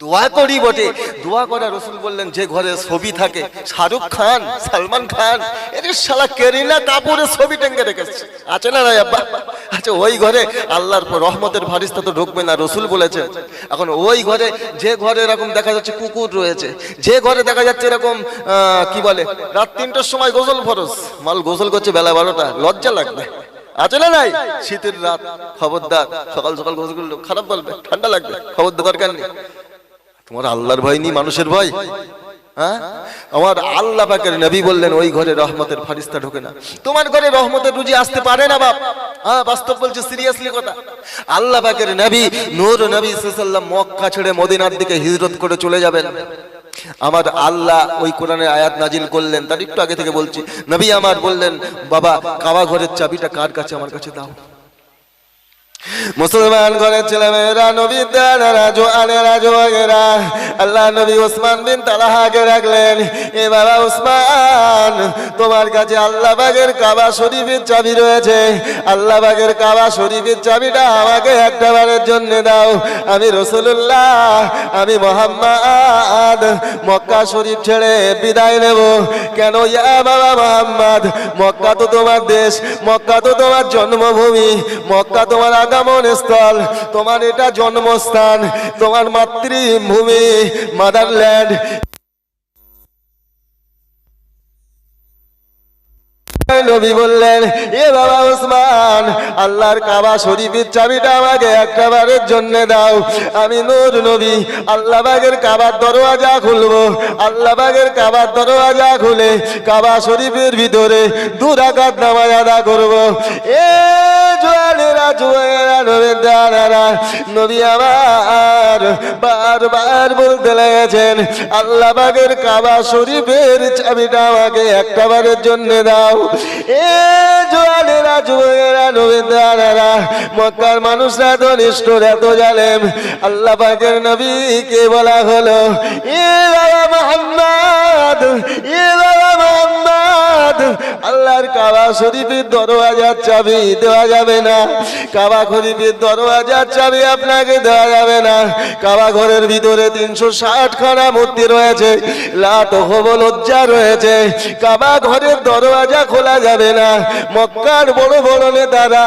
দোয়া করি বটে। দোয়া করে রসুল বললেন, যে ঘরে ছবি থাকে, শাহরুখ খান, সালমান খান এর শালা কেরিনা কাপুরের ছবি টেঙ্গে রেখেছে। আছে না রাই আব্বা? আচ্ছা ওই ঘরে আল্লাহর রহমতের ফারিস্তা তো ঢুকবে না, রসুল বলেছে এখন ওই ঘরে, যে ঘরে এরকম দেখা যাচ্ছে কুকুর রয়েছে, যে ঘরে দেখা যাচ্ছে এরকম কি বলে, রাত তিনটার সময় গোসল ফরস মাল গোসল করছে বেলা বারোটা, লজ্জা লাগবে। আছে না নাই? শীতের রাত, খবরদার, সকাল সকাল গোসল করলে খারাপ বলবে, ঠান্ডা লাগবে, খবর দরকার নেই? তোমার আল্লাহর ভয় নেই, মানুষের ভয়? হ্যাঁ? আমার আল্লাহ পাকের নবী বললেন, ওই ঘরে রহমতের ফারিস্তা ঢোকে না। তোমার ঘরে রহমতের রুজি আসতে পারে না, বাপ। হ্যাঁ বাস্তব বলছে, সিরিয়াসলি কথা। আল্লাহ পাকের নবী, নূর নবী সাল্লাম মক্কা ছেড়ে মদিনার দিকে হিজরত করে চলে যাবেন। আমার আল্লাহ ওই কোরআনের আয়াত নাজিল করলেন, তার একটু আগে থেকে বলছি। নবী আমার বললেন, বাবা, কাবা ঘরের চাবিটা কার কাছে? আমার কাছে দাও। মুসলমান ঘরের ছেলে মেয়েরা নবী দানারা জোয়ানেরা জোয়াগেরা আল্লাহ নবী ওসমান বিন তালাহাকে রাখলেন। এ বাবা ওসমান, তোমার কাছে আল্লাহ বাগের কাবা শরীফের চাবি রয়েছে। আল্লাহ বাগের কাবা শরীফের চাবিটা আমাকে একটা বারের জন্য দাও। আমি রসুল্লাহ আমি মোহাম্মদ। মক্কা শরীফ ছেড়ে বিদায় নেব। কেন ইয়া বাবা মোহাম্মদ? মক্কা তো তোমার দেশ, মক্কা তো তোমার জন্মভূমি, মক্কা তোমার আগমন। স্থল তোমার এটা জন্মস্থান। তোমার মাতৃভূমি মাদারল্যান্ড নবী বললেন, এ বাবা ওসমান, আল্লাহর কাবা শরীফের চাবিটা আমাকে একটা বারের জন্য দাও। আমি নূর নবী আল্লাহ বাগের কাবার দরওয়াজা খুলবো। আল্লাহ বাগের কাবার দরওয়াজা খুলে কাবা শরীফের ভিতরে দুরাকাত নামাজ আদা করব। এ জোয়ানেরা জোয়ানেরা নবী দানারা নবী আমার বারবার বলতে লেগেছেন আল্লাহ বাগের কাবা শরীফের চাবিটা আমাকে একটা বারের জন্য দাও। এ জোয়ানেরা দানারা মক্কার মানুষরা এত জালেম। আল্লাহ পাকের বলা হলো আল্লাহর কাবা শরীফের দরওয়াজার চাবি দেওয়া যাবে না। কাবা শরীফের দরওয়াজার চাবি আপনাকে দেওয়া যাবে না। কাবা ঘরের ভিতরে তিনশো ষাট খানা মূর্তি রয়েছে, লাট হব লজ্জা রয়েছে। কাবা ঘরের দরওয়াজা খোলা যাবে না। মক্কার বড় বড় নেতারা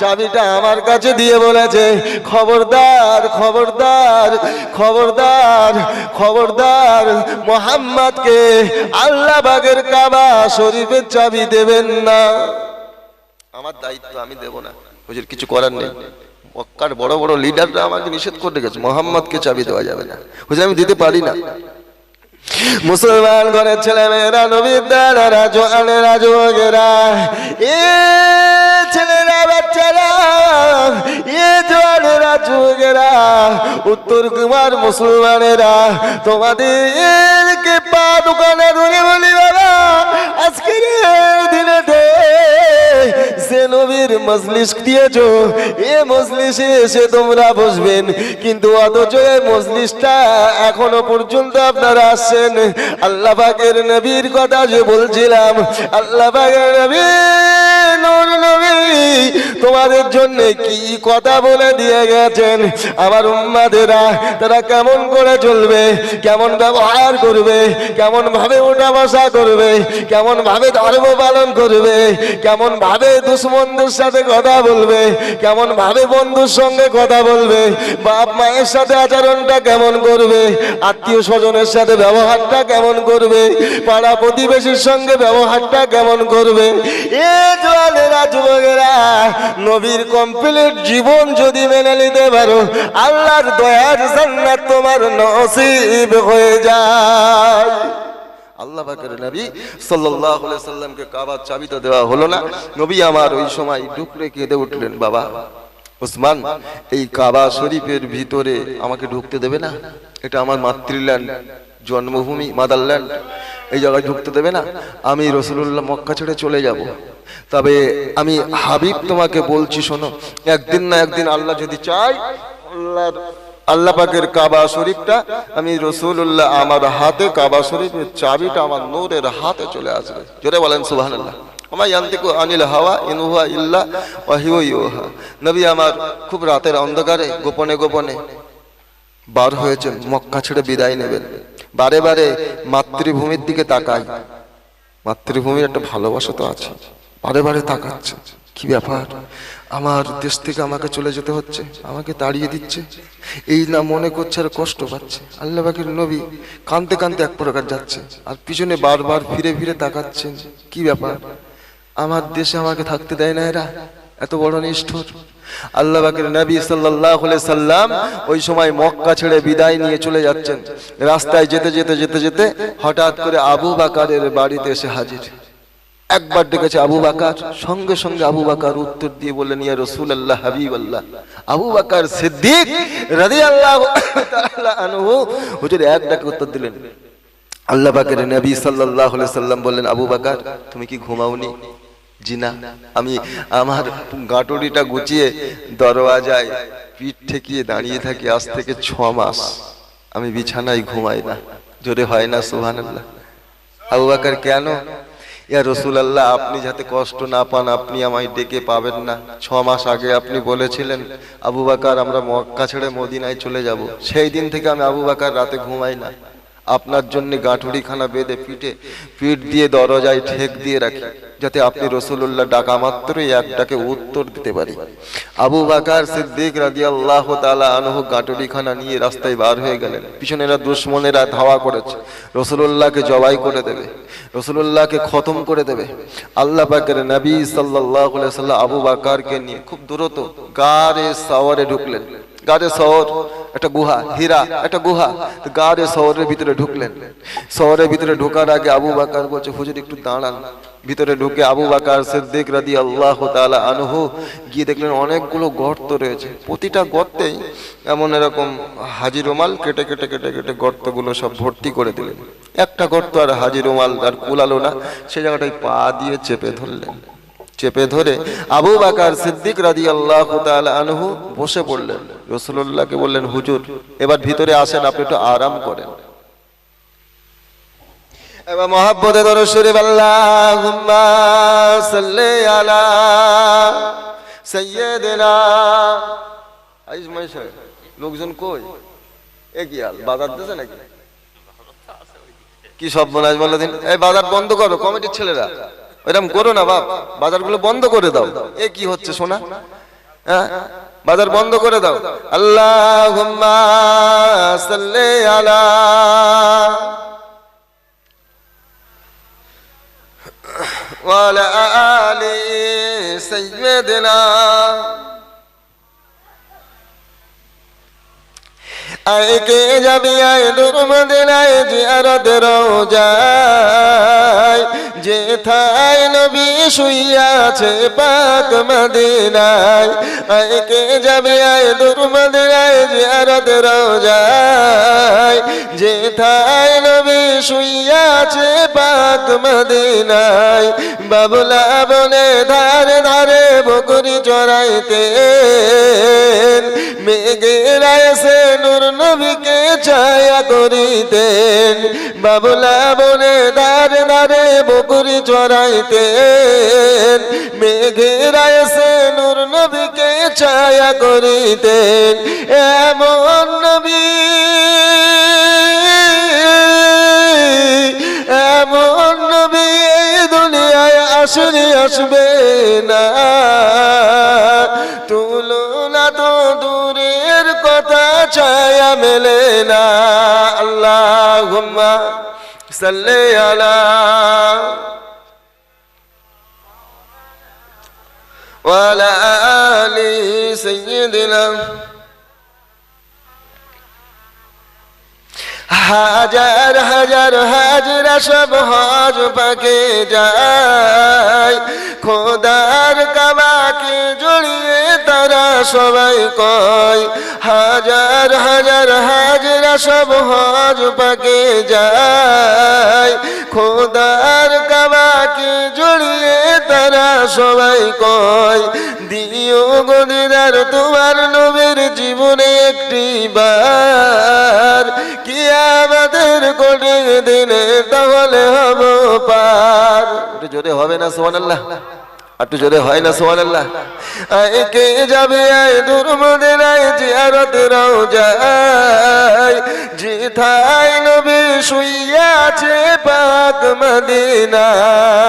চাবিটা আমার কাছে দিয়ে বলেছে, খবরদার খবরদার খবরদার খবরদার, মোহাম্মদকে আল্লাহ বাগের কাবা শরীফের চাবি দেবেন না। আমার দায়িত্ব আমি দেব না। হুজুর, কিছু করার নেই। মক্কার বড় বড় লিডাররা আমাকে নিষেধ করে গেছে মোহাম্মদকে চাবি দেওয়া যাবে না। হুজুর, আমি দিতে পারি না। মুসলমান ঘরের ছেলে মেয়েরা নবীর আনে রাজু গেরা এ ছেলেরা, বাচ্চারা, এ জোয়ানেরা যুবকেরা উত্তর কুমার মুসলমানেরা, তোমাদেরকে পা দোকানে ধরে বলি, বাবা মজলিস এ মজলিসে এসে তোমরা বসবেন। কিন্তু অথচ এই মজলিসটা এখনও পর্যন্ত আপনারা আসছেন। নবীর কথা যে বলছিলাম তোমাদের জন্য কি কথা বলে দিয়ে গেছেন? আমার উম্মাদেরা, তারা কেমন করে চলবে? কেমন ব্যবহার করবে? কেমন ভাবে ওঠা বসা করবে? কেমন ভাবে ধর্ম পালন করবে? কেমন ভাবে দুশ্মনদের সাথে কথা বলবে, কেমন ভাবে বন্ধুর সঙ্গে কথা বলবে, বাপ মায়ের সাথে আচরণটা কেমন করবে, আত্মীয় স্বজনের সাথে ব্যবহারটা কেমন করবে, পাড়া প্রতিবেশীর সঙ্গে ব্যবহারটা কেমন করবে। এ জোয়ানেরা যুবকেরা, নবীর কমপ্লিট জীবন যদি মেনে নিতে পারো, আল্লাহর দয়ার জান্নাত তোমার নসিব হয়ে যায়। আল্লাহ পাকের নবী সাল্লাল্লাহু সাল্লামকে কাবার চাবি তো দেওয়া হলো না। নবী আমার ওই সময় ডুকরে কেঁদে উঠলেন, বাবা, ওসমান, এই কাবা শরীফের ভিতরে আমাকে ঢুকতে দেবে না? এটা আমার মাতৃল্যান্ড, জন্মভূমি, মাদারল্যান্ড। এই জায়গায় ঢুকতে দেবে না? আমি রসুল্লাহ মক্কা ছেড়ে চলে যাব। তবে আমি হাবিব তোমাকে বলছি, শোনো, একদিন না একদিন আল্লাহ যদি চাই আল্লাহর আল্লাহ পাকের কাবা শরীফটা, আমি রসুল্লাহ আমার হাতে কাবা শরীফের চাবিটা আমার নূরের হাতে চলে আসবে। জোরে বলেন সুবাহ আমার আনিল হাওয়া আমার খুব রাতের অন্ধকারে গোপনে গোপনে বার মক্কা ছেড়ে বিদায় বারে বারে মাতৃভূমির দিকে তাকাই। মাতৃভূমির একটা ভালোবাসা তো আছে, বারে বারে তাকাচ্ছে। কি ব্যাপার? আমার দেশ থেকে আমাকে চলে যেতে হচ্ছে, আমাকে তাড়িয়ে দিচ্ছে। এই না মনে করছে আর কষ্ট পাচ্ছে। আল্লাহ নবী কানতে কানতে এক প্রকার যাচ্ছে আর পিছনে বারবার ফিরে ফিরে তাকাচ্ছেন। কি ব্যাপার? আমার দেশে আমাকে থাকতে দেয় না এরা? এত বড় নিষ্ঠুর। আল্লাহ নবী আলাইহি সাল্লাম ওই সময় মক্কা ছেড়ে বিদায় নিয়ে চলে যাচ্ছেন। রাস্তায় যেতে যেতে যেতে যেতে হঠাৎ করে আবু বাকারের বাড়িতে এসে হাজির। একবার ডেকেছে আবু বাকার, সঙ্গে সঙ্গে আবু বাকার উত্তর দিয়ে বললেন, ইয়া রসুল আল্লাহ হাবিব আল্লাহ আবু বাকার সিদ্দিক রাজি আল্লাহ আনহু হুজুর এক ডাকে উত্তর দিলেন। আল্লাহ বাকের নবী আলাইহি সাল্লাম বললেন, আবু বাকার, তুমি কি ঘুমাওনি? জি না আমি আমার গাঁটুরিটা গুছিয়ে দরওয়াজায় পিঠ ঠেকিয়ে দাঁড়িয়ে থাকি, আজ থেকে ছ মাস। আমি বিছানায় ঘুমাই না, জোরে হয় না, সুবহানাল্লাহ। আবু বাকার, কেন? ইয়া রসুল আল্লাহ আপনি যাতে কষ্ট না পান, আপনি আমায় ডেকে পাবেন না। ছ মাস আগে আপনি বলেছিলেন, আবু বাকার, আমরা মক্কা ছেড়ে মদিনায় চলে যাব। সেই দিন থেকে আমি আবু বাকার রাতে ঘুমাই না। আপনার জন্য গাঁঠুরিখানা বেঁধে পিঠে, পিঠ দিয়ে দরজায় ঠেক দিয়ে রাখি, যাতে আপনি রসুল্লাহ ডাকা মাত্রই একটাকে উত্তর দিতে পারি। আবু বাকার সিদ্দিক রাজি আল্লাহ তালা আনহু গাঁটুরিখানা নিয়ে রাস্তায় বার হয়ে গেলেন। পিছনেরা দুশ্মনেরা ধাওয়া করেছে। রসুল্লাহকে জবাই করে দেবে। রসুল্লাহকে খতম করে দেবে। আল্লাহ পাকের নবী সাল্লাহ সাল্লাম আবু বাকারকে নিয়ে খুব দ্রুত গারে সাওয়ারে ঢুকলেন। গাড়ে শহর একটা গুহা, হীরা, একটা গুহা। গাড়ে শহরের ভিতরে ঢুকলেন। শহরের ভিতরে ঢোকার আগে আবু বাকার বলছে, হুজুর, একটু দাঁড়ান। ভিতরে ঢুকে আবু বাকার সিদ্দিক রাদি আল্লাহ তাআলা আনহু গিয়ে দেখলেন অনেকগুলো গর্ত রয়েছে। প্রতিটা গর্তেই এমন এরকম হাজি রুমাল কেটে কেটে কেটে কেটে গর্তগুলো সব ভর্তি করে দিলেন। একটা গর্ত আর হাজি রুমাল আর কুলালো না সে জায়গাটায় পা দিয়ে চেপে ধরলেন। চেপে ধরে আবু বাকার সিদ্দিক রাজি আল্লাহ আনহু বসে পড়লেন। রসুল্লাহকে বললেন, হুজুর, এবার ভিতরে আসেন, আপনি একটু আরাম করেন। এবার মহাব্বতে ধরো শরীফ সাল্লি আলা লোকজন কই? এ কি আল বাজার দিছে নাকি? কি সব মনে বলে দিন এই বাজার বন্ধ করো, কমিটির ছেলেরা। এরকম করো না বাপ বাজারগুলো বন্ধ করে দাও এ কি হচ্ছে শোনা হ্যাঁ বাজার বন্ধ করে দাও আল্লাহ সাল্লি আলা وعلى آل سيدنا আয়কে যাবি আয় দূর মদিনায় জিয়ারত রোজায় যে থাই নবী শুইয়াছে পাক মদিনায়। আয়কে যাবি আয় দূর মদিনায় জিয়ারত রোজায়। যে থাই নবী শুইয়াছে পাক মদিনায়, বাবুলা বনে ধারে ধারে বকরি চড়াইতে মেঘেরা এসে নূর নবীকে ছায়া করিতেন। বাবুলা বনে দারে দারে বকুরি চড়াইতেন। মেঘেরা সে নূর নবীকে ছায়া করিতেন। এমন নবী এমন নবী এই দুনিয়ায় আসলে আসবে না। দূরের কথা ছায়া মেলে না আল্লাহ সাল্লে আলা وعلى آل سيدنا হাজার হাজার হাজরা সব হজ পাকে যায় খোদার কাবাকে জড়িয়ে তারা সবাই কয়, হাজার হাজার, হাজরা সব হজ পাকে যায়। খোদার কাবাকে জড়িয়ে তারা সবাই কয়, দিও গদিদার তোমার নবীর জীবনে একটি বার। কি আমাদের কঠিন দিনে তাহলে হব পার। জোরে হবে না আল্লাহ একটু জোরে হয় না সোমান আল্লাহ কে যাবে আয় দূর মদিনায় জিয়ারত রওজায় জিথায় নবী শুইয়া আছে পাক মদিনায়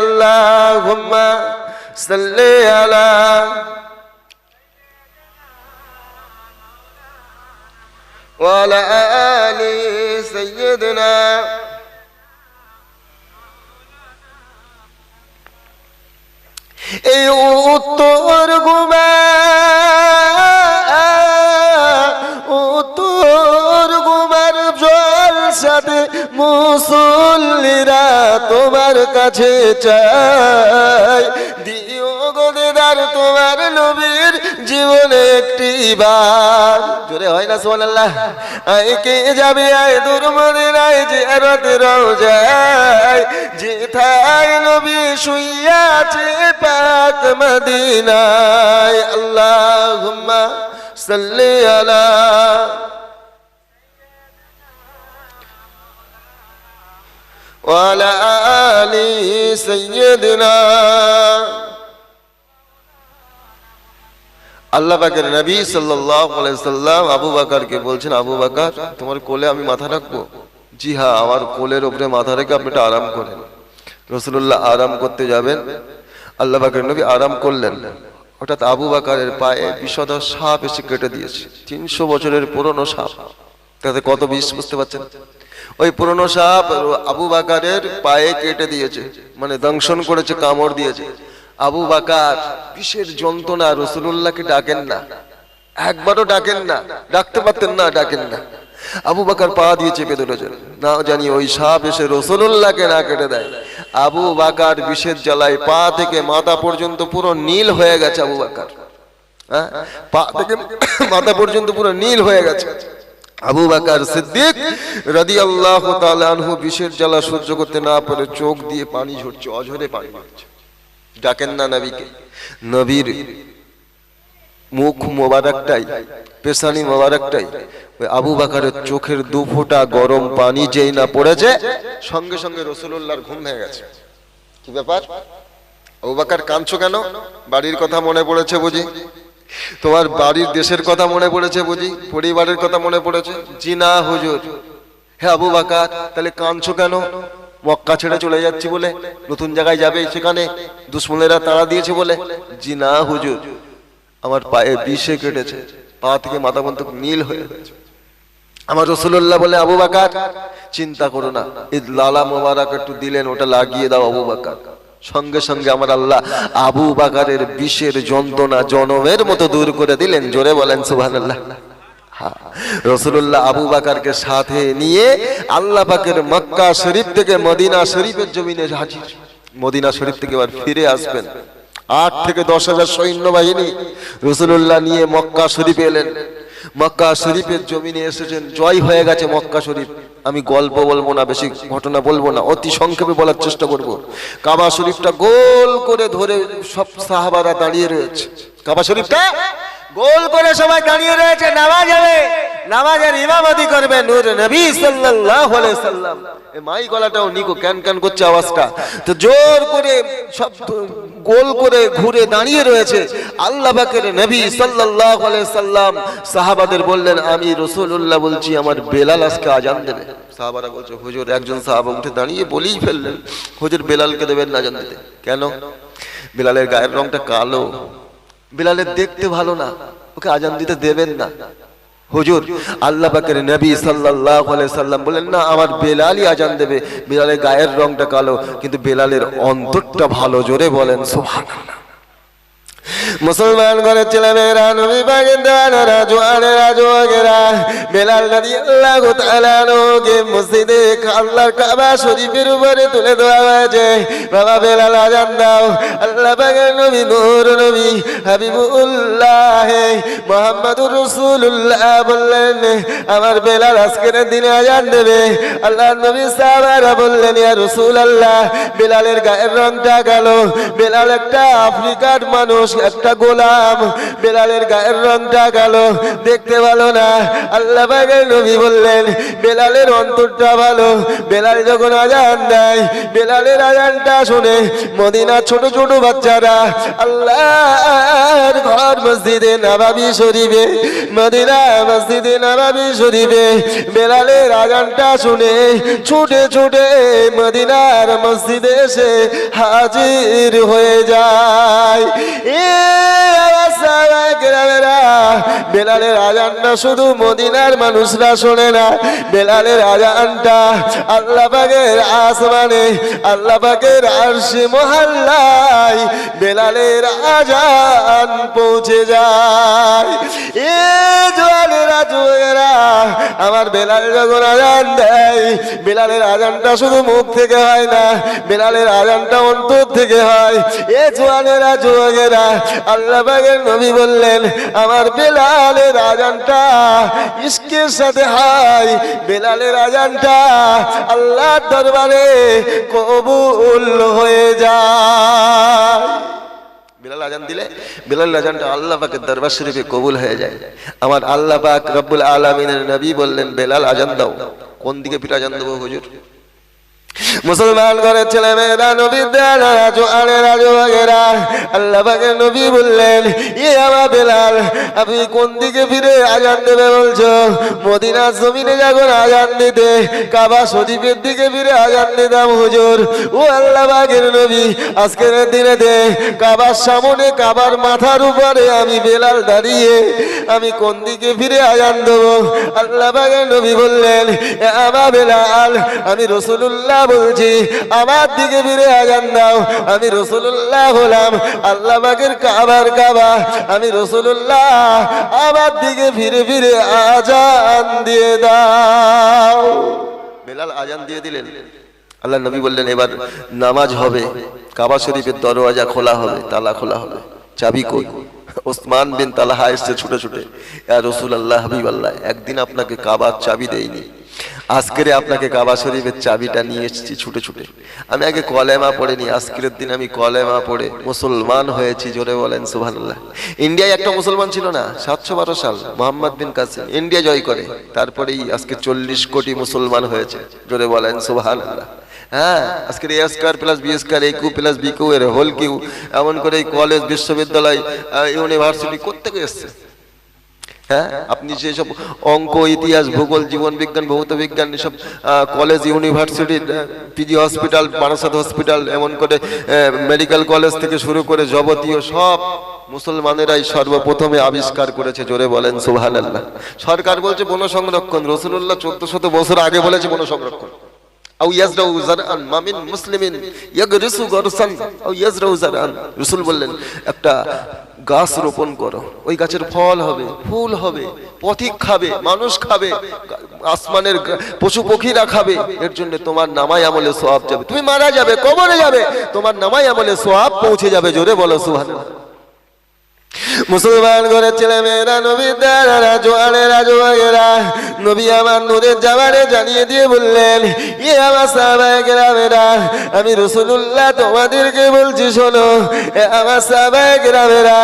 আল্লাহুম্মা সাল্লি আলা وعلى آل سيدنا এই উত্তর গুমা উত্তর গুমার জল সাথে মুসল্লিরা তোমার কাছে চাই। জীবনে একটি বার জোরে হয় না সোমান আল্লাহ আয় কে যাবে আয় দূর মদিনায় যে রত রোজায় যেথায় নবী শুইয়া আছে পাক মদিনায় আল্লাহুম্মা সাল্লি আলা وعلى آل سيدنا আল্লাহ নবী সাল্লাম আবু বাকারকে বলছেন, আবু বাকার, তোমার কোলে আমি মাথা রাখব? জি হ্যাঁ আমার কোলের উপরে মাথা রেখে আপনি এটা আরাম করেন। রসুল্লাহ আরাম করতে যাবেন। আল্লাহ পাকের নবী আরাম করলেন। হঠাৎ আবু বাকারের পায়ে বিষদ সাপ এসে কেটে দিয়েছে। তিনশো বছরের পুরনো সাপ। তাতে কত বিষ বুঝতে পারছেন? ওই পুরনো সাপ আবু বাকারের পায়ে কেটে দিয়েছে। মানে দংশন করেছে, কামড় দিয়েছে। আবু বাকার বিষের যন্ত্রণা? রসুল্লাহকে ডাকেন না। একবারও ডাকেন না। ডাকতে পারতেন না, ডাকেন না। আবু বাকার পা দিয়ে চেপে ধরেছেন না জানি ওই সাপ এসে রসুল্লাহকে না কেটে দেয়। আবু বাকার বিষের জ্বালায় পা থেকে মাথা পর্যন্ত পুরো নীল হয়ে গেছে আবু বাকার। হ্যাঁ? পা থেকে মাথা পর্যন্ত পুরো নীল হয়ে গেছে। আবু বাকার সিদ্দিক রাদি আল্লাহ আনহু বিষের জ্বালা সহ্য করতে না পারে চোখ দিয়ে পানি ঝরছে, অঝরে পানি ঝরছে। ডাকেন না নবীকে। নবীর মুখ মোবারকটাই, পেশানি মোবারকটাই। ওই আবু বাকারের চোখের দু ফোঁটা গরম পানি যেই না পড়েছে, সঙ্গে সঙ্গে রসুল্লাহর ঘুম ভেঙে গেছে। কি ব্যাপার? আবু বাকার কাঁদছো কেন? বাড়ির কথা মনে পড়েছে বুঝি? তোমার বাড়ির দেশের কথা মনে পড়েছে বুঝি? পরিবারের কথা মনে পড়েছে? জি না হুজুর। হ্যাঁ আবু বাকার, তাহলে কাঁদছো কেন? মক্কা ছেড়ে চলে যাচ্ছি বলে, নতুন জায়গায় যাবে সেখানে দুশ্মনেরা তাড়া দিয়েছে বলে, জি না হুজুর, আমার পায়ে বিষে কেটেছে, পা থেকে মাথা পর্যন্ত নীল হয়ে আমার রসুল্লাহ বলে, আবু বাকার, চিন্তা করো না এই লালা মোবারক একটু দিলেন, ওটা লাগিয়ে দাও আবু বাকার। সঙ্গে সঙ্গে আমার আল্লাহ আবু বাকারের বিষের যন্ত্রণা জনমের মতো দূর করে দিলেন, জোরে বলেন সুবহান আল্লাহ রসুল্লাহ আবু বাকারকে সাথে নিয়ে আল্লাহ পাকের মক্কা শরীফ থেকে মদিনা শরীফের জমিনে হাজির। মদিনা শরীফ থেকে এবার ফিরে আসবেন। আট থেকে দশ হাজার সৈন্য বাহিনী রসুল্লাহ নিয়ে মক্কা শরীফে এলেন। মক্কা শরীফের জমিনে এসেছেন। জয় হয়ে গেছে মক্কা শরীফ। আমি গল্প বলব না, বেশি ঘটনা বলব না। অতি সংক্ষেপে বলার চেষ্টা করব। কাবা শরীফটা গোল করে ধরে সব সাহাবারা দাঁড়িয়ে রয়েছে। কাবা শরীফটা গোল করে সবাই দাঁড়িয়ে রয়েছে, নামাজ হবে। নামাজের ইমামতি করবে নূর নবী সাল্লাল্লাহু আলাইহি সাল্লাম। এই মাই গলাটাও নিকো, ক্যান ক্যান করছে আওয়াজটা। তো জোর করে সব গোল করে ঘুরে দাঁড়িয়ে রয়েছে আল্লাহ পাকের নবী সাল্লাল্লাহু আলাইহি সাল্লাম। সাহাবাদের বললেন, আমি রাসূলুল্লাহ বলছি, আমার বেলাল আজকে আজান দেবে। সাহাবারা বলছে, হুজুর, একজন সাহাবা উঠে দাঁড়িয়ে বলেই ফেললেন। হুজুর, বেলালকে দেবেন না আজান দিতে। কেন? বেলালের গায়ের রংটা কালো। বিলালের দেখতে ভালো না, ওকে আজান দিতে দেবেন না। হুজুর, আল্লাহ পাকের নবী সাল্লাল্লাহু আলাইহি সাল্লাম বলেন, না, আমার বেলালই আজান দেবে। বেলালের গায়ের রংটা কালো, কিন্তু বেলালের অন্তরটা ভালো, জোরে বলেন, সুবহানাল্লাহ। মুসলমান ঘরের ছেলে মেয়েরা নবী পাকের দেওয়ানেরা জোয়ানেরা জোয়াগেরা বেলাল রাদিয়াল্লাহু তাআলা কে মসজিদে আল্লাহর কাবা শরীফের উপরে তুলে দেওয়া হয়েছে। বাবা বেলাল, আজান দাও। আল্লাহ পাকের নবী নূর নবী হাবিবুল্লাহ মুহাম্মাদুর রাসূলুল্লাহ বললেন, আমার বেলাল আজকের দিনে আজান দেবে। আল্লাহ নবী সাহাবারা বললেন, ইয়া রাসূলুল্লাহ, বেলালের গায়ের রংটা গেল বেলাল একটা আফ্রিকার মানুষ একটা গোলাম, বেলালের গায়ের রংটা কালো দেখতে ভালো না। আল্লাহ বাগের নবী বললেন, বেলালের অন্তরটা ভালো। বেলাল যখন আজান দেয়, বেলালের আজানটা শুনে মদিনা ছোট ছোট বাচ্চারা আল্লাহর ঘর মসজিদে নবাবি শরীফে মদিনা মসজিদে নবাবি শরীফে, বেলালের আজানটা শুনে ছুটে ছুটে মদিনার মসজিদে এসে হাজির হয়ে যায়। এ শুধু মদিনার মানুষরা শোনে না আল্লাহ পাকের আসমানে, আল্লাহ বেলালের আজান পৌঁছে যায়। এ জোয়ানেরা যুবকেরা আমার বেলাল যখন আজান দেয়, বেলালের আজানটা শুধু মুখ থেকে হয় না, বেলালের আজানটা অন্তর থেকে হয়। এ জোয়ানেরা যুবকেরা আল্লাহ পাকের নবী বললেন, আমার বেলালের আজানটা ইস্কের সাথে হয়। বেলালের আজানটা আল্লাহর দরবারে কবুল হয়ে যায়। বিলাল আজান দিলে বিলাল আজানটা আল্লাহ পাকের দরবার শরীফে কবুল হয়ে যায়। আমার আল্লাহ পাক রব্বুল আলমিনের নবী বললেন, বেলাল আজান দাও। কোন দিকে ফিরে আজান দেবো হুজুর? মুসলমান ঘরের ছেলে মেয়েরা নবীর দেয়ারা জোয়ারে রাজবাগেরা আল্লাহ পাকের নবী বললেন ই আমার বেলাল, আপনি কোন দিকে ফিরে আজান দেবে বলছো? মদিনার জমিনে যখন আজান দিতে, কাবা শরীফের দিকে ফিরে আজান দিতাম হুজুর। ও আল্লাহ পাকের নবী, আজকের দিনে দে, কাবার সামনে কাবার মাথার উপরে আমি বেলাল দাঁড়িয়ে, আমি কোন দিকে ফিরে আজান দেবো? আল্লাহ পাকের নবী বললেন, এ আমার বেলাল, আমি রসুল্লাহ বলছি, আমার দিকে ফিরে আজান দাও। আমি রসুল্লাহ হলাম, আল্লাহ পাকের কাবার কাবা। আমি রসুল্লাহ আমার দিকে ফিরে ফিরে আজান দিয়ে দাও। বেলাল আজান দিয়ে দিলেন। আল্লাহ নবী বললেন, এবার নামাজ হবে। কাবা শরীফের দরওয়াজা খোলা হবে, তালা খোলা হবে। চাবি কই? ওসমান বিন তালাহা এসছে ছুটে ছুটে। ইয়া রসুল আল্লাহ হাবিব আল্লাহ একদিন আপনাকে কাবার চাবি দেয়নি। আজকের আপনাকে কাবা শরীফের চাবিটা নিয়ে এসেছি ছুটে ছুটে। আমি আগে কলেমা পড়েনি, আজকের দিন আমি কলেমা পড়ে মুসলমান হয়েছি, জোরে বলেন সুবহানাল্লাহ। ইন্ডিয়ায় একটা মুসলমান ছিল না, সাতশো বারো সাল, মোহাম্মদ বিন কাসিম, ইন্ডিয়া জয় করে, তারপরেই আজকে চল্লিশ কোটি মুসলমান হয়েছে, জোরে বলেন সুবহানাল্লাহ। হ্যাঁ আজকের A square plus B square এই কিউ প্লাস বি কিউ, এর হোল কিউ, এমন করে কলেজ, বিশ্ববিদ্যালয় ইউনিভার্সিটি কোথেকে এসছে? হ্যাঁ? আপনি যেসব অঙ্ক, ইতিহাস, ভূগোল, জীবন বিজ্ঞান, ভৌত বিজ্ঞান, এসব college university PG hospital Barasat hospital এমন করে মেডিকেল কলেজ থেকে শুরু করে যাবতীয় সব মুসলমানেরাই সর্বপ্রথমে আবিষ্কার করেছে, জোরে বলেন সুবহান আল্লাহ সরকার বলছে বন সংরক্ষণ রসুল্লাহ চোদ্দ শত বছর আগে বলেছে বন সংরক্ষণ মিন মুসলিমিন রাসূল বললেন, একটা গাছ রোপণ করো। ওই গাছের ফল হবে, ফুল হবে, পথিক খাবে, মানুষ খাবে, আসমানের পশু পক্ষীরা খাবে। এর জন্য তোমার নামাই আমলে সোয়াব যাবে। তুমি মারা যাবে, কবরে যাবে। তোমার নামাই আমলে সোয়াব পৌঁছে যাবে। জোরে বলো, সুবহানাল্লাহ। মুসলমান ঘরের ছেলে মেয়েরা নবী দাঁড়ারা জোয়ারে রাজবাগেরা, নবী আমার নূরের জামানে জানিয়ে দিয়ে বললেন ইয়ে আমার সাহাবায়ে গ্রামেরা আমি রসুল্লাহ তোমাদেরকে বলছি, শোনো আমার সাহাবায়ে গ্রামেরা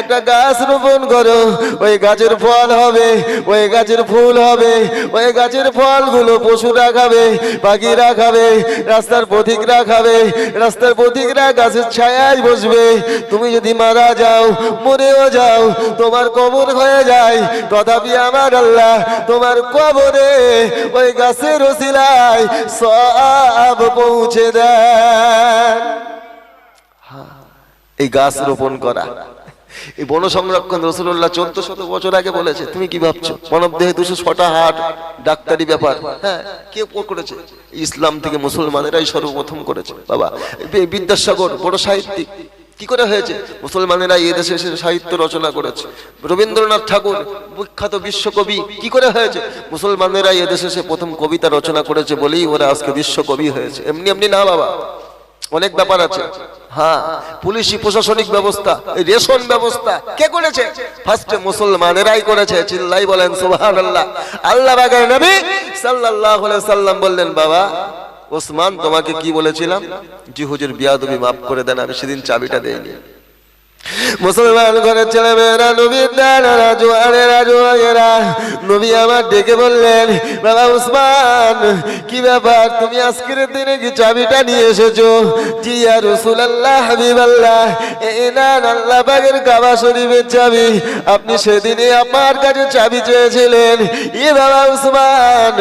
একটা গাছ রোপণ করো, ওই গাছের ফল হবে, ওই গাছের ফুল হবে, ওই গাছের ফলগুলো পশুরা খাবে, পাখিরা খাবে, রাস্তার পথিকরা খাবে, রাস্তার পথিকরা গাছের ছায়ায় বসবে, তুমি যদি মারা যাও মরেও যাও, তোমার কবর হয়ে যায়। তথাপি আমার আল্লাহ তোমার কবরে ওই গাছের ওসিলায় সব পৌঁছে দেন। এই গাছ রোপণ করা। এই বন সংরক্ষণ রসুল্লাহ চোদ্দ শত বছর আগে বলেছে, তুমি কি ভাবছ? মানব দেহে দুশো ছটা হাট, ডাক্তারি ব্যাপার। হ্যাঁ কে করেছে? ইসলাম থেকে মুসলমানেরাই সর্বপ্রথম করেছে। বাবা বিদ্যাসাগর, বড় সাহিত্যিক। কি করে হয়েছে? মুসলমানেরা এই দেশে এসে সাহিত্য রচনা করেছে। রবীন্দ্রনাথ ঠাকুর বিখ্যাত বিশ্বকবি, কি করে হয়েছে? মুসলমানেরা এই দেশে এসে প্রথম কবিতা রচনা করেছে বলেই ওরা আজকে বিশ্বকবি হয়েছে। এমনি এমনি না বাবা, অনেক ব্যাপার আছে। হ্যাঁ পুলিশি প্রশাসনিক ব্যবস্থা, রেশন ব্যবস্থা, কে করেছে? ফার্স্টে মুসলমানেরাই করেছে, চিল্লাই বলেন সুবহান আল্লাহ আল্লাহ বাগের নবী সাল্লাল্লাহু আলাইহি সাল্লাম বললেন, বাবা ওসমান তোমাকে কি বলেছিলাম? জি হুজুর মাফ করে দেন আমি সেদিন চাবিটা দেইনি। মুসলমান ঘরের ছেলে মেয়েরা, নবীর দানারা জোয়ারেরা জোয়ারেরা নবী আমার ডেকে বললেন, বাবা উসমান, কি ব্যাপার? তুমি আজকের দিনে কি চাবিটা নিয়ে এসেছ? জি আর রসুল আল্লাহ হাবিব আল্লাহ আল্লাহ বাগের কাবা শরীফের চাবি। আপনি সেদিনে আমার কাছে চাবি চেয়েছিলেন। ই বাবা উসমান,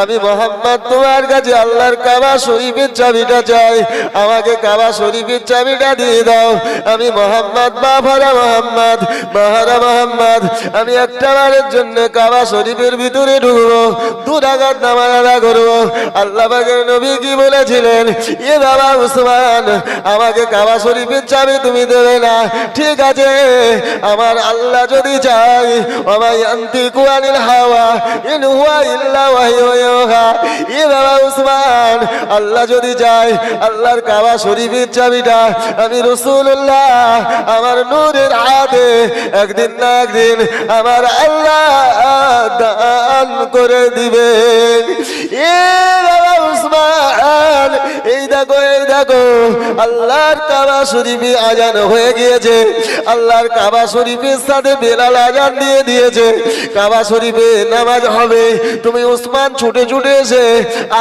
আমি মোহাম্মদ তোমার কাছে আল্লাহর কাবা শরীফের চাবিটা চাই। আমাকে কাবা শরীফের চাবিটা দিয়ে দাও। আমি মোহাম্মদ বাফারা মোহাম্মদ বাহারা মোহাম্মদ। আমি একটা বারের জন্য কাবা শরীফের ভিতরে ঢুকবো, দু ডাকাত নামাজ আদা করব। আল্লাহ নবী কি বলেছিলেন? এ বাবা উসমান, আমাকে কাবা শরীফের চাবি তুমি দেবে না। ঠিক আছে, আমার আল্লাহ যদি চাই আমায় আন্তি কুয়ানিল হাওয়া, ইন হুয়া ইল্লা ওয়াহিয়ুহা এ বাবা উসমান, আল্লাহ যদি চাই আল্লাহর কাবা শরীফের চাবিটা আমি রসুল্লাহ আমার নূরের আদে একদিন না একদিন আমার আল্লাহ দান করে দিবে এ বাবা এই দেখো এই দেখো, আল্লাহর কাবা শরীফে আজান হয়ে গিয়েছে। আল্লাহর কাবা শরীফের সাথে বেলাল আজান দিয়ে দিয়েছে। কাবা শরীফে নামাজ হবে। তুমি উসমান ছুটে ছুটে এসে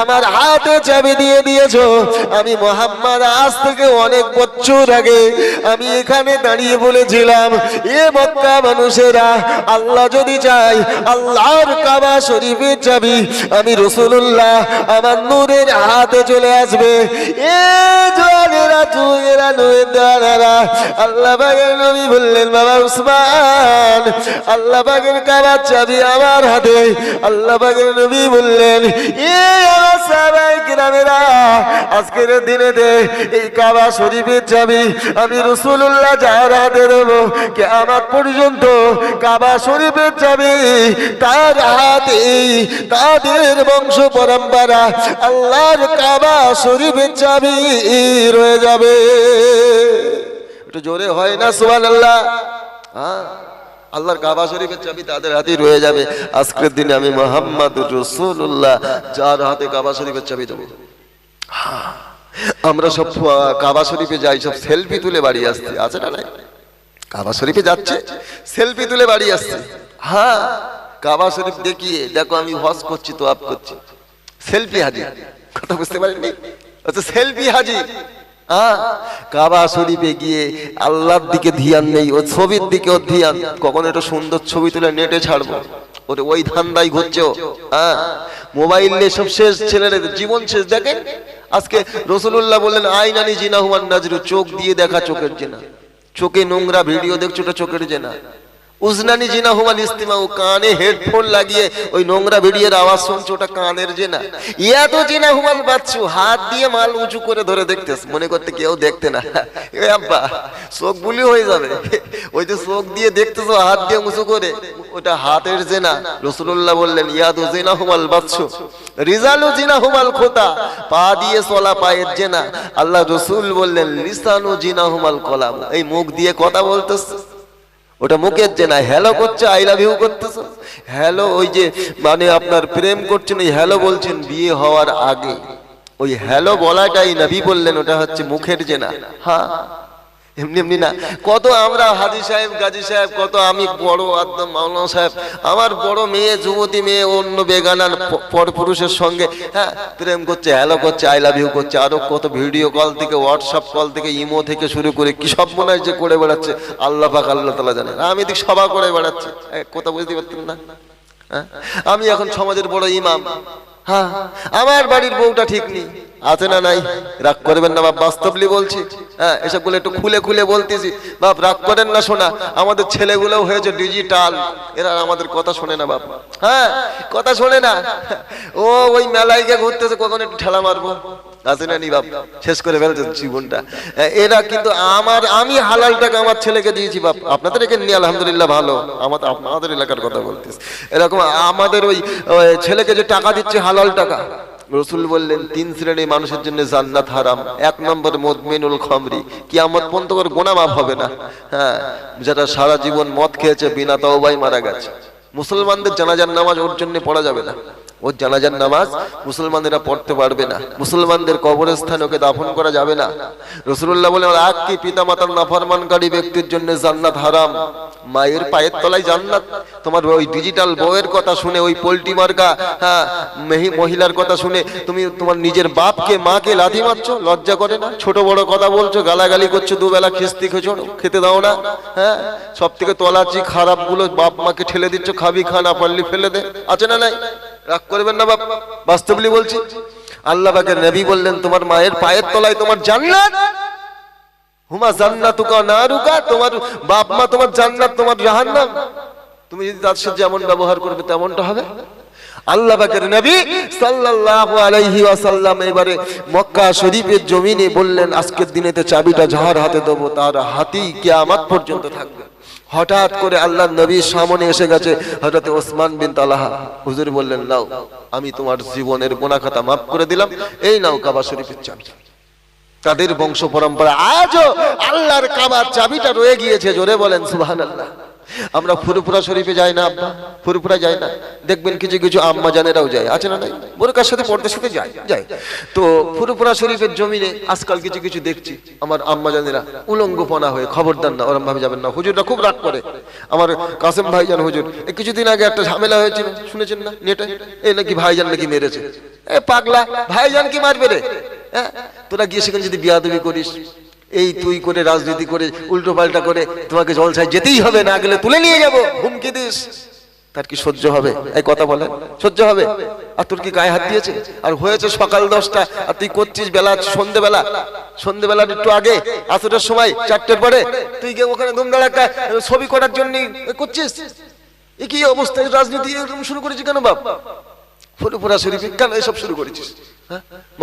আমার হাতে চাবি দিয়ে আমি মোহাম্মদ আজ থেকে অনেক বছর আগে আমি এখানে দাঁড়িয়ে বলেছিলাম, এ মক্কা মানুষেরা, আল্লাহ যদি চাই আল্লাহর কাবা শরীফের চাবি, আমি রসুল্লাহ আমার নূরের হাতে চলে আসবে। এ জোয়ানেরা আল্লাহ বাগের নবী বললেন, বাবা উসমান, আল্লাহ বাগের কাবার চাবি আমার হাতে। আল্লাহ বাগের নবী বললেন, এ আমার গ্রামেরা আজকের দিনে দে এই কাবা শরীফের চাবি আমি রসুল্লাহ যার হাতে দেবো। কে আমার পর্যন্ত কাবা শরীফের চাবি তার হাতে তাদের বংশ পরম্পরা। আল্লাহর কাবা শরীফের চাবি রয়ে যাবে। একটু জোরে হয় না সুবান আল্লাহ হ্যাঁ? আল্লাহর কাবা শরীফের চাবি তাদের হাতেই রয়ে যাবে। আজকের দিনে আমি মোহাম্মদ রসুল্লাহ যার হাতে কাবা শরীফের চাবি দেবো। হ্যাঁ, আমরা সব কাবা শরীফে যাই সব সেলফি তুলে বাড়ি আসছি। আছে না নাই? কাবা শরীফে যাচ্ছে সেলফি তুলে বাড়ি আসছে। হ্যাঁ কাবা শরীফ দেখিয়ে দেখো আমি হজ করছি তো আপ করছি। সেলফি হাজি কথা বুঝতে পারেননি? সেলফি হাজি। হ্যাঁ শরীফে গিয়ে আল্লাহর দিকে ধ্যান নেই, ও ছবির দিকে ও ধ্যান। কখন একটা সুন্দর ছবি তুলে নেটে ছাড়বো। ওরে, ওই ধান্দাই ঘুরছে? হ্যাঁ মোবাইল নিয়ে সব শেষ, ছেলেদের জীবন শেষ। দেখেন, আজকে রসুল্লাহ বললেন, আইনানি জিনা হুমান নাজরু। চোখ দিয়ে দেখা চোখের জেনা। চোখে নোংরা ভিডিও দেখছ, ওটা চোখের জেনা। উজনানি জিনা হুমাল ইস্তিমা ও কানে হেডফোন লাগিয়ে ওই নোংরা ভিডিওর আওয়াজ শুনছো, ওটা কানের জেনা। ইয়া তো জিনা হুমাল বাচ্চু হাত দিয়ে মাল উঁচু করে ধরে দেখতেস মনে করতে কেউ দেখতে না। আব্বা, চোখ বুলি হয়ে যাবে। ওই যে চোখ দিয়ে দেখতেছো, হাত দিয়ে উঁচু করে, ওটা হাতের জেনা। রসুল্লাহ বললেন ইয়াদু জিনা হুমাল বাচ্চু রিজালু জিনা হুমাল খোতা পা দিয়ে চলা পায়ের জেনা। আল্লাহ রসুল বললেন, লিসানু জিনা হুমাল কলাম। এই মুখ দিয়ে কথা বলতেছ। ওটা মুখের যে না হ্যালো করছে আই লাভ ইউ করতেছ। হ্যালো ওই যে মানে আপনার প্রেম করছেন, ওই হ্যালো বলছেন, বিয়ে হওয়ার আগে। ওই হ্যালো বলাটাই নবী বললেন, ওটা হচ্ছে মুখের যে না। হ্যাঁ। এমনি এমনি না। কত আমরা হাজি সাহেব, গাজী সাহেব, কত আমি বড় একদম মাওলানা সাহেব। আমার বড় মেয়ে, যুবতী মেয়ে, অন্য বেগানার পর পুরুষের সঙ্গে হ্যাঁ প্রেম করছে হ্যালো করছে আই লাভ ইউ করছে, আরও কত ভিডিও কল থেকে হোয়াটসঅ্যাপ কল থেকে ইমো থেকে শুরু করে, কি সব মনে হয় যে করে বেড়াচ্ছে। আল্লাহ পাক, আল্লাহ তালা জানে। আমি দিক সভা করে বেড়াচ্ছি। কথা বুঝতে পারতেন না? হ্যাঁ? আমি এখন সমাজের বড় ইমাম হ্যাঁ আমার বাড়ির বউটা ঠিক নেই। আছে না নাই? রাগ করবেন না, বাপ, বাস্তবলি বলছি। হ্যাঁ এসবগুলো একটু খুলে খুলে বলতেছি। বাপ, রাগ করেন না, শোনা, আমাদের ছেলেগুলো হয়েছে ডিজিটাল এরা আমাদের কথা শোনে না, বাপ। হ্যাঁ কথা শোনে না। ও ওই মেলায় গিয়ে ঘুরতেছে, কখন একটু ঠেলা মারবো? শেষ করে ফেলছে জীবনটা। এরা কিন্তু আমার, আমি হালাল টাকা আমার ছেলেকে দিয়েছি বাপ। আপনাদের এখানে নিয়ে আলহামদুলিল্লাহ ভালো। আমাদের আমাদের এলাকার কথা বলতেছি। এরকম আমাদের ওই ছেলেকে যে টাকা দিচ্ছে হালাল টাকা, রসুল বললেন, তিন শ্রেণির মানুষের জন্য জান্নাত হারাম। এক নম্বর মদমিনুল খমরি। কিয়ামত পর্যন্ত করে গোনা মাফ হবে না। হ্যাঁ যারা সারা জীবন মদ খেয়েছে, বিনা তওবাই মারা গেছে। মুসলমানদের জানাজার নামাজ ওর জন্য পড়া যাবে না। ওর জানাজার নামাজ মুসলমানেরা পড়তে পারবে না। মুসলমানদের কবরস্থানে ওকে দাফন করা যাবে না। রসুল্লাহ বলে আগ কি পিতা মাতার নাফরমানকারী ব্যক্তির জন্য জান্নাত হারাম? মায়ের পায়ের তলায় জান্নাত। তোমার ওই ডিজিটাল বউয়ের কথা শুনে, ওই পোল্ট্রি মার্কা হ্যাঁ মেহি- মহিলার কথা শুনে তুমি তোমার নিজের বাপকে, মাকে লাথি মারছো? লজ্জা করে না? ছোট বড় কথা বলছো, গালাগালি করছ, দুবেলা খিস্তি খেছো খেতে দাও না হ্যাঁ? সব থেকে তলাচি খারাপগুলো বাপ মাকে ঠেলে দিচ্ছ, খাবি, খা, না পারলি ফেলে দে। আছে না নাই? রাগ করবেন না বাপ? বাস্তবলি বলছি। আল্লাহ পাকের নবী বললেন, তোমার মায়ের পায়ের তলায় তোমার জান্নাত। হুমা জান্নাতুকা নারুকা, তোমার বাপ মা তোমার জান্নাত, তোমার জাহান্নাম। তুমি যদি তার সাথে যেমন ব্যবহার করবে, তেমনটা হবে। আল্লাহ পাকের নবী সাল্লাল্লাহু আলাইহি ওয়াসাল্লাম এবারে মক্কা শরীফের জমিনে বললেন, আজকের দিনেতে চাবিটা যাহার হাতে দেবো, তার হাতি কিয়ামত পর্যন্ত থাকবে। হঠাৎ করে আল্লাহ নবীর সামনে এসে গেছে হঠাৎ ওসমান বিন তালাহা। হুজুর বললেন, নাও, আমি তোমার জীবনের গোনা খাতা মাফ করে দিলাম, এই নাও কাবা শরীফের চাবি। তাদের বংশ পরম্পরা আজও আল্লাহর কাবার চাবিটা রয়ে গিয়েছে, জোরে বলেন সুবহান আল্লাহ আমরা ফুরফুরা শরীফে যাই না আব্বা, ফুরফুরা যাই না। দেখবেন কিছু কিছু আম্মা জানেরাও যায়। আছে না নাই? বোরকার সাথে পর্দার সাথে যায়? যায়। তো ফুরফুরা শরীফের জমিনে আজকাল কিছু কিছু দেখছি। আমার আম্মা জানেরা উলঙ্গপনা হয়ে খবরদার না, ওরম ভাবে যাবেন না। হুজুররা খুব রাগ করে। আমার কাসেম ভাইজান হুজুর কিছুদিন আগে একটা ঝামেলা হয়েছিল, শুনেছেন না নেটে? এই নাকি ভাইজান নাকি মেরেছে। এ পাগলা, ভাইজান কি মারবে রে? হ্যাঁ? তোরা গিয়ে সেখানে যদি বিয়াদবি করিস এই তুই করে রাজনীতি করে উল্টো পাল্টা করে তোমাকে জলসায় যেতেই হবে, না গেলে তুলে নিয়ে যাব। হুমকি দিস। তার কি সহ্য হবে? এই কথা বলেন। সহ্য হবে? আর তোর কি গায়ে হাত দিয়েছে? আর হয়েছে সকাল দশটা, আর তুই করছিস বেলা, সন্ধেবেলা। সন্ধেবেলার একটু আগে আসরের সময়, চারটের পরে, তুই গিয়ে ওখানে ধুমধাড়াক্কা ছবি করার জন্য করছিস? এ কি অবস্থা রাজনীতি এরকম শুরু করেছি কেন বাপ? ফুরফুরা শরীফে কেন এসব শুরু করেছিস?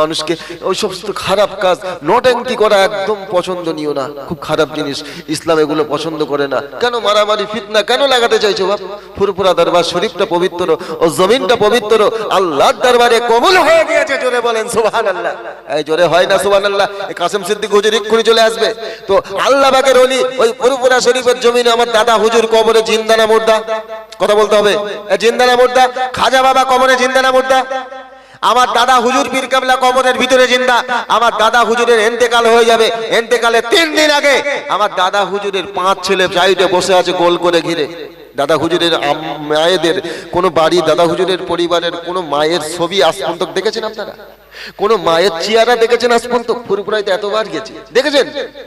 মানুষকে ওই সমস্ত খারাপ কাজ নট্যাঙ্কি করা একদম পছন্দনীয় না, খুব খারাপ জিনিস। ইসলাম এগুলো পছন্দ করে না। কেন মারামারি, ফিতনা কেন লাগাতে চাইছো বাপ? ফুরফুরা দরবার শরীফটা পবিত্র ও জমিনটা পবিত্র, আল্লাহর দরবারে কবুল হয়ে গিয়েছে জোরে বলেন, সুবহানাল্লাহ। এই জোরে হয় না, সুবহানাল্লাহ। এই কাসেম সিদ্দিক হুজুর এক্ষুনি চলে আসবে। তো আল্লাহ পাকের ওলি ওই ফুরফুরা শরীফের জমিনে আমার দাদা হুজুর কবরে জিন্দানা মুর্দা। কথা বলতে হবে। জিন্দানা মুর্দা, খাজা বাবা কবরে জিন্দানা মুর্দা। আমার দাদা হুজুর পীর কাবলা কবরের ভিতরে জিন্দা। আমার দাদা হুজুরের এন্তেকাল হয়ে যাবে। এন্তেকালে তিন দিন আগে আমার দাদা হুজুরের পাঁচ ছেলে সাইডে বসে আছে গোল করে ঘিরে। দাদা হুজুরের মায়েদের কোনো বাড়ি, দাদা হুজুরের পরিবারের কোনো মায়ের ছবি আজ পর্যন্ত দেখেছেন আপনারা? কোন মায়ের চেয়ারা দেখেছেন আজ পর্যন্ত? ফুরফুরাইতে এতবার গেছে। দেখেছেন?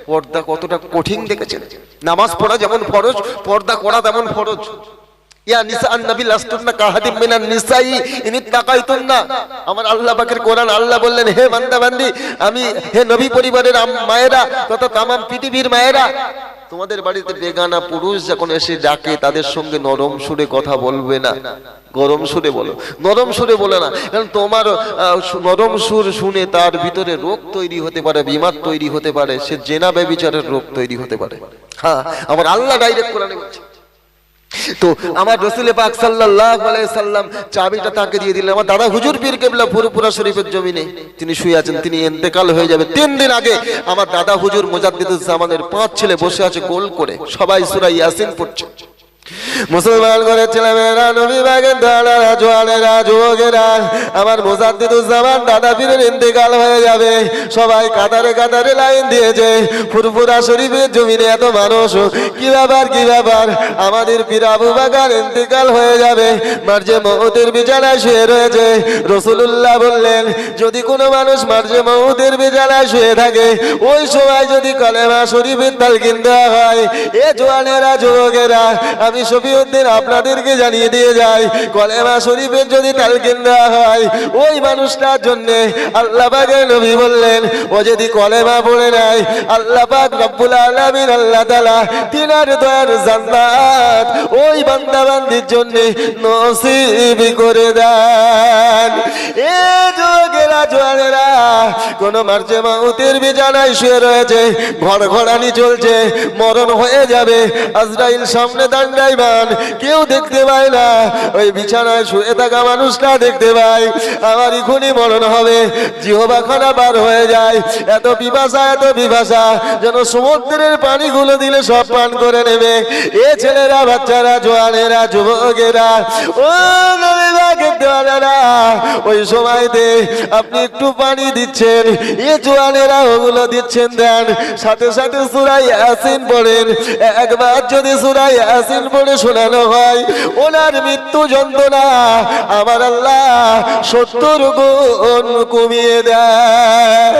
পর্দা কতটা কঠিন দেখেছেন? নামাজ পড়া যেমন ফরজ, পর্দা করা তেমন ফরজ। ইয়া নিসা কাহাদিম মিনান নিসাই, ইনি তাকাইতুন্না। আমার আল্লাহ পাকের কোরআন, আল্লাহ বললেন, হে বান্দা, বান্দি, আমি, হে নবী পরিবারের মায়েরা তামাম পৃথিবীর মায়েরা, তোমাদের বাড়িতে বেগানা পুরুষ যখন এসে ডাকে, তাদের সঙ্গে নরম সুরে কথা বলবে না। গরম সুরে বলো, নরম সুরে বলে না। কারণ তোমার নরম সুর শুনে তার ভিতরে রোগ তৈরি হতে পারে, বিমার তৈরি হতে পারে, সে জেনা ব্যবিচারের রোগ তৈরি হতে পারে। হ্যাঁ আমার আল্লাহ ডাইরেক্ট কোরআনে বলছে। তো আমার রসুল পাক আলাইহি সাল্লাম চাবিটা তাকে দিয়ে দিলেন, আমার দাদা হুজুর পীর কেবলা পুরপুরা শরীফের জমিনে, তিনি শুয়ে আছেন, তিনি ইন্তেকাল হয়ে যাবে। তিন দিন আগে আমার দাদা হুজুর মোজাদ্দিদুজ্জামানের পাঁচ ছেলে বসে আছে গোল করে, সবাই সূরা ইয়াসিন পড়ছে। মুসলমান করে ছেলেমেয়েরা নবী বাগের দাঁড়ারা জোয়ানেরা, যুবকেরা, আমার মুজাদ্দিদুজ্জামান দাদা পীরের ইন্তেকাল হয়ে যাবে। সবাই কাতারে কাতারে লাইন দিয়েছে। ফুরফুরা শরীফের জমিনে এত মানুষ, কি ব্যাপার কি ব্যাপার? আমাদের পীর আবু বাকার ইন্তেকাল হয়ে যাবে। মার্জে মহতের বিছানায় শুয়ে রয়েছে। রসুল্লাহ বললেন, যদি কোনো মানুষ মার্জে মহতের বিছানায় শুয়ে থাকে, ওই সময় যদি কলেমা শরীফের তালকিন দেওয়া হয়, এ জোয়ানেরা, যুবকেরা, আমি শফিউদ্দিন আপনাদেরকে জানিয়ে দিয়ে যাই, কলেমা শরীফের যদি তালকিন দেওয়া হয়, ওই মানুষটার জন্য আল্লাহ পাকের নবী বললেন, ও যদি কলেমা পড়ে নেয়, আল্লাহ পাক রব্বুল আলামিন আল্লাহ তাআলা তিনার দয়ার জান্নাত ওই বান্দা বান্দির জন্য নসিব করে দেন। এ যোগেরা জোয়ানেরা কোন মার্চে মাউতের বিছানায় শুয়ে রয়েছে ঘর ঘরানি চলছে, মরণ হয়ে যাবে, আজরাইল সামনে দান্ডাইমান কেউ দেখতে পায় না। ওই বিছানায় শুয়ে থাকা মানুষটা দেখতে পায়। আমার এখনই মরণ হবে, জিহবা খানা বার হয়ে যায়। এত পিপাসা এত পিপাসা, যেন সমুদ্রের পানিগুলো দিলে সব পান করে নেবে। এ ছেলেরা, বাচ্চারা, জোয়ানেরা, যুবকেরা ওই সময়তে আপনি একটু পানি দিচ্ছেন। এ জোয়ানেরা ওগুলো দিচ্ছেন, দেন। সাথে সাথে সুরাই আসিন পড়েন। একবার যদি সুরাই আসিন পড়ে শোনানো হয় ওনার মৃত্যু যন্ত্রণা আমার আল্লাহ সত্তর গুণ কমিয়ে দেয়।